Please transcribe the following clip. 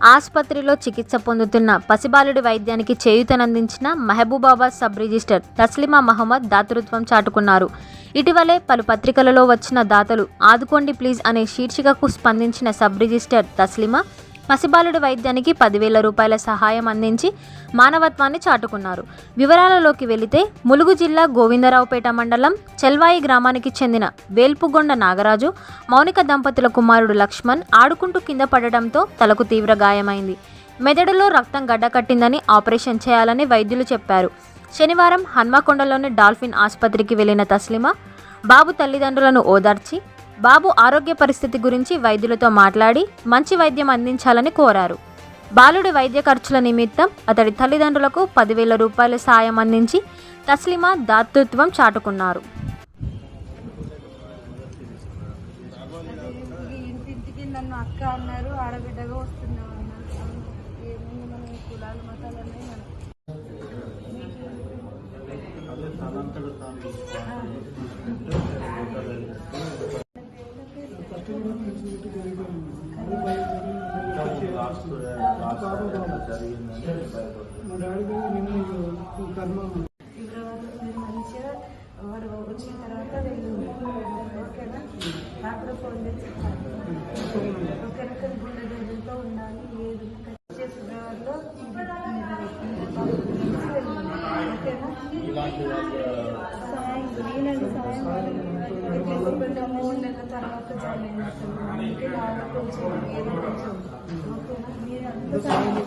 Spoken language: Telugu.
ఆసుపత్రిలో చికిత్స పొందుతున్న పసిబాలుడి వైద్యానికి చేయూతనందించిన మహబూబాబాద్ సబ్ రిజిస్టర్ తస్లిమా మహమ్మద్ దాతృత్వం చాటుకున్నారు. ఇటీవలే పలు పత్రికలలో వచ్చిన దాతలు ఆదుకోండి ప్లీజ్ అనే శీర్షికకు స్పందించిన సబ్ రిజిస్టర్ తస్లిమా పసిబాలుడి వైద్యానికి పదివేల రూపాయల సహాయం అందించి మానవత్వాన్ని చాటుకున్నారు. వివరాలలోకి వెళితే ములుగు జిల్లా గోవిందరావుపేట మండలం చెల్వాయి గ్రామానికి చెందిన వేల్పుగొండ నాగరాజు మౌనిక దంపతుల కుమారుడు లక్ష్మణ్ ఆడుకుంటూ కింద పడడంతో తలకు తీవ్ర గాయమైంది. మెదడులో రక్తం గడ్డకట్టిందని ఆపరేషన్ చేయాలని వైద్యులు చెప్పారు. శనివారం హన్మకొండలోని డాల్ఫిన్ ఆసుపత్రికి వెళ్ళిన తస్లిమా బాబు తల్లిదండ్రులను ఓదార్చి బాబు ఆరోగ్య పరిస్థితి గురించి వైద్యులతో మాట్లాడి మంచి వైద్యం అందించాలని కోరారు. బాలుడి వైద్య ఖర్చుల నిమిత్తం అతడి తల్లిదండ్రులకు పదివేల రూపాయల సాయం అందించి తస్లిమా దాతృత్వం చాటుకున్నారు. నన్ను అక్క అన్నారు ఆడబిడ్డగా వస్తున్నావు అన్నారు ఏముంది మన కులాలు మతాలు అన్నీ మనకు ఫిబ్రవరి మంచిగా వాడు వచ్చిన తర్వాత ఓకేనా డాక్టర్ ఫోన్ చేసి చెప్తాను. ఒకరికొకరు గుండె ఉండాలి ఏది వచ్చే ఫిబ్రవరిలో ఓకేనా సాయం నేనండి సాయం కొంచెం మూడు నెలల తర్వాత జాయిన్ అయినట్టు అందుకే నాకు కొంచెం ఏదో కొంచెం ఓకేనా మీరు అంతా